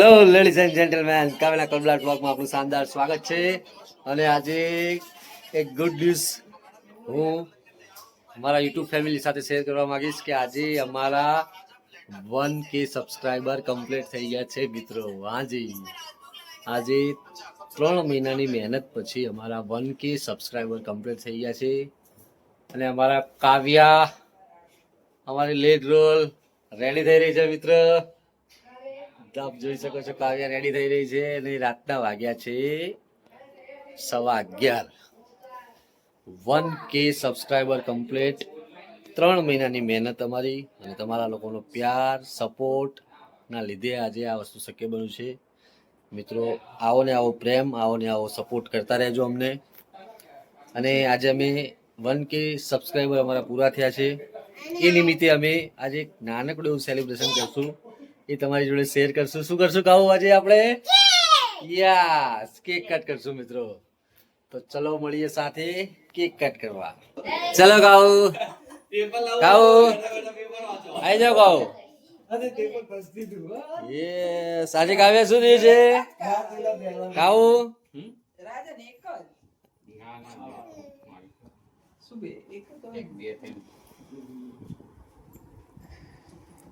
Hello ladies and gentleman કાવેલા કબલા બ્લોગમાં આપનું શાનદાર સ્વાગત છે. અને આજે એક ગુડ ન્યૂઝ હું મારા યુટ્યુબ ફેમિલી સાથે શેર કરવા માંગીશ કે આજે અમારા વન કે સબસ્ક્રાઈબર કમ્પ્લીટ થઈ ગયા છે મિત્રો. હાજી આજે ત્રણ મહિનાની મહેનત પછી અમારા વન કે સબસ્ક્રાઈબર કમ્પ્લીટ થઈ ગયા છે. અને અમારા કાવ્યા, અમારી લેડ રોલ રેડી થઈ રહી છે મિત્ર. આપ જોઈ શકો છો કાવ્યા રેડી થઈ રહી છે અને રાતના વાગ્યા છે સવા અગિયાર. વન કે સબસ્ક્રાઈબર કમ્પ્લીટ ત્રણ મહિનાની મહેનત અમારી અને તમારા લોકોનો પ્યાર સપોર્ટ ના લીધે આજે આ વસ્તુ શક્ય બન્યું છે. મિત્રો, આવો ને આવો પ્રેમ, આવો ને આવો સપોર્ટ કરતા રહેજો અમને. અને આજે અમે વન કે સબસ્ક્રાઈબર અમારા પૂરા થયા છે. એ નિમિત્તે અમે આજે એક નાનકડું એવું સેલિબ્રેશન કરશું. એ તમારી જોડે શેર કરશું. શું કરશું? કાવું આજે આપણે? યસ કેક કટ કરશું મિત્રો. તો ચલો મળીએ સાથે કેક કટ કરવા. ચલો કાઉ કાઉ આઈ જાઓ કાઉ યસ આજે કાવ્ય શું થયું છે?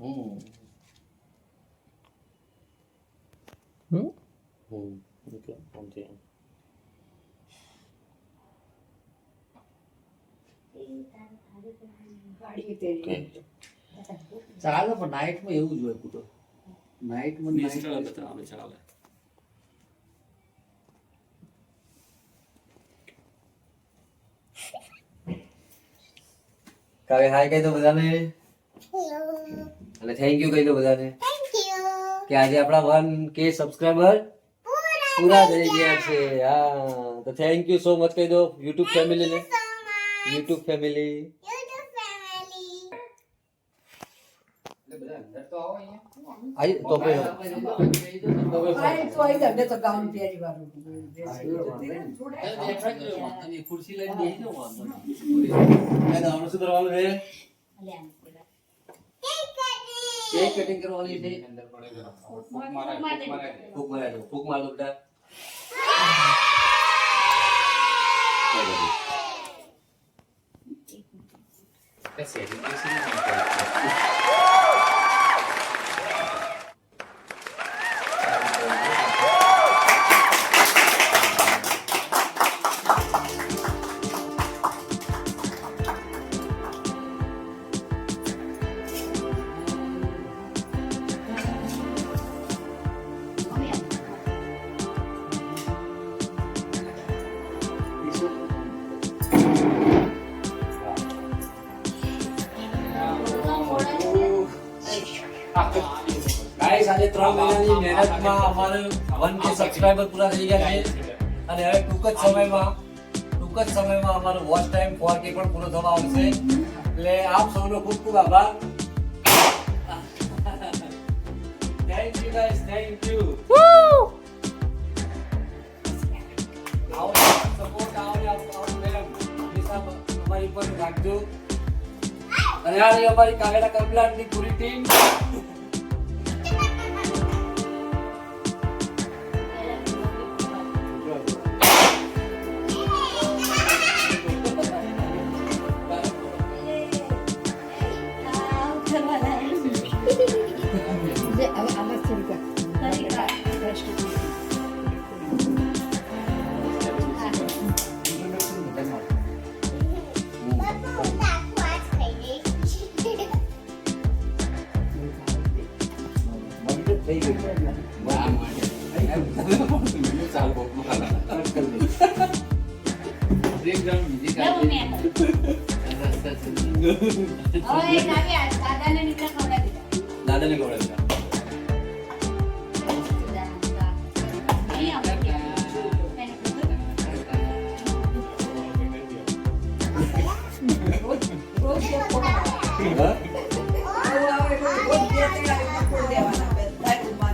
હમ હમ હમ એટલે સમજે ગાડી તેરી. ચાલે પણ નાઇટમાં એવું જ હોય. કુટો નાઇટમાં કાવે હાય કહી દો બધાને. અને થેન્ક યુ કહી દો બધાને. કે આજે આપણા વન કે સબસ્ક્રાઈબર પૂરા થઈ ગયા છે. હા તો થેન્ક યુ સો મચ કહી દો યુટ્યુબ ફેમિલીને યુટ્યુબ ફેમિલી. ખુરશી લઈને બેસી શું કરવાનું છે? કેક કટિંગ કરવાની છે ફૂક મારા ફૂક મારે દો બેટા ગાઈસ મહિનાની મહેનતમાં અમારે વન કે સબસ્ક્રાઇબર પૂરા થઈ ગયા છે. અને હવે ટૂંક જ સમયમાં, ટૂંક જ સમયમાં અમારો વોચ ટાઈમ ફોર કે પણ પૂરો થવા આવશે. એટલે આપ સૌનો ખૂબ ખૂબ આભાર. Thank you guys thank you અમારી પર રાખજો. અને આ અમારી કાવેરા કમલાની પૂરી ટીમ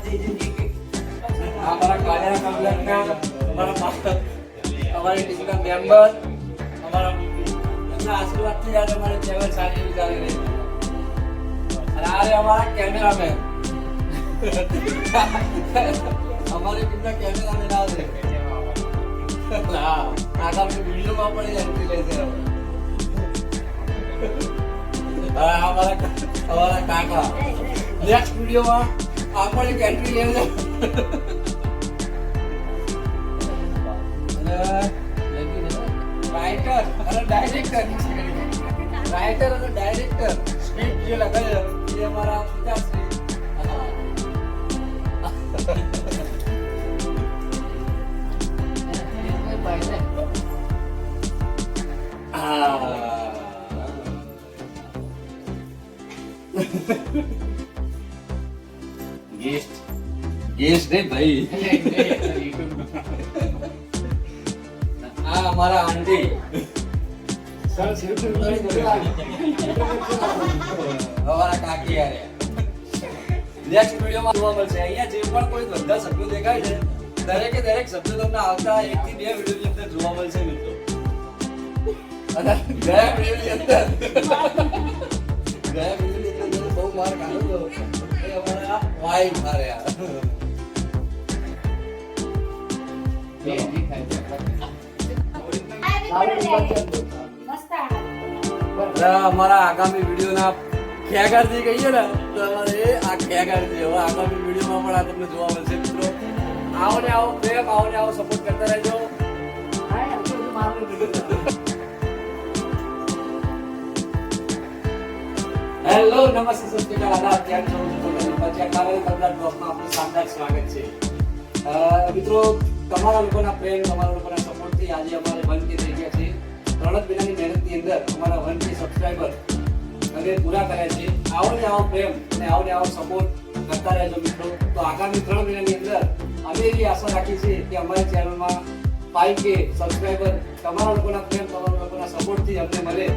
જઈ જઈ એક એક. અમારા કાળિયા કમલકના અમારા માસ્ટર અમારી ટીમના મેમ્બર અમારા એમના આશીર્વાદથી આજે અમારી ચેનલ સારી એવી ચાલી રહી છે. અને આ રે અમારા કેમેરામેન અમારી ટીમના કેમેરામેન આવશે હા આગામી વિડીયોમાં પણ એન્ટ્રી લેશે અમારા કાકા. નેક્સ્ટ વિડીયોમાં આપણે એક એન્ટ્રી લેશે અને ડાયરેક્ટર રાઇટર અને ડાયરેક્ટર સ્ક્રિપ્ટ જે લખાય એ અમારા પિતાશ્રી ગેસ્ટ ભાઈ. આ અમારા આંટી કાકી યારે નેક્સ્ટ વિડીયોમાં જોવા મળશે. અહીંયા જે પણ કોઈ બધા સભ્યો દેખાય છે દરેકે દરેક સભ્યો તમને આવતા એક થી બે વિડીયોની અંદર જોવા મળશે મિત્રો. અને ગયા વિડીયોની અંદર ગયા વિડીયોની અંદર બહુ માર હતો એ અમારા વાઈ માર્યા અમારા આગામી વિડીયોના ખેગારજી કહીએ ને, તો અમારે આ ખેગારજી હવે આગામી વિડીયોમાં પણ આ તમને જોવા મળશે. મિત્રો, આવો ને આવો, પ્રેમ, આવો ને આવો સપોર્ટ કરતા રહેજો. હેલો નમસ્તે સસ્તિકાલ આદાબ કેમ છો મિત્રો પછી કાલે શાનદાર સ્વાગત છે. મિત્રો, તમારા લોકોના પ્રેમ, તમારા લોકોના સપોર્ટથી આજે અમારે બંધ થઈ ગયા છે. ત્રણ જ મહેનતની અંદર અમારા વન કે સબસ્ક્રાઈબર અને પૂરા કર્યા છે. આવો ને આવો પ્રેમ અને આવો ને આવો સપોર્ટ કરતા રહેજો મિત્રો. તો આગામી ત્રણ મહિનાની અંદર અમે એવી આશા રાખીએ છીએ કે અમારી ચેનલમાં ફાઈવ કે સબસ્ક્રાઈબર તમારા લોકોના પ્રેમ, તમારા લોકોના સપોર્ટથી અમને મળે.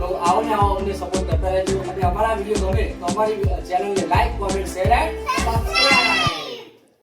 તો આવો ને આવો અમને સપોર્ટ કરતા રહેજો. અને અમારા વીડિયો ગમે તો અમારી ચેનલને like comment share and subscribe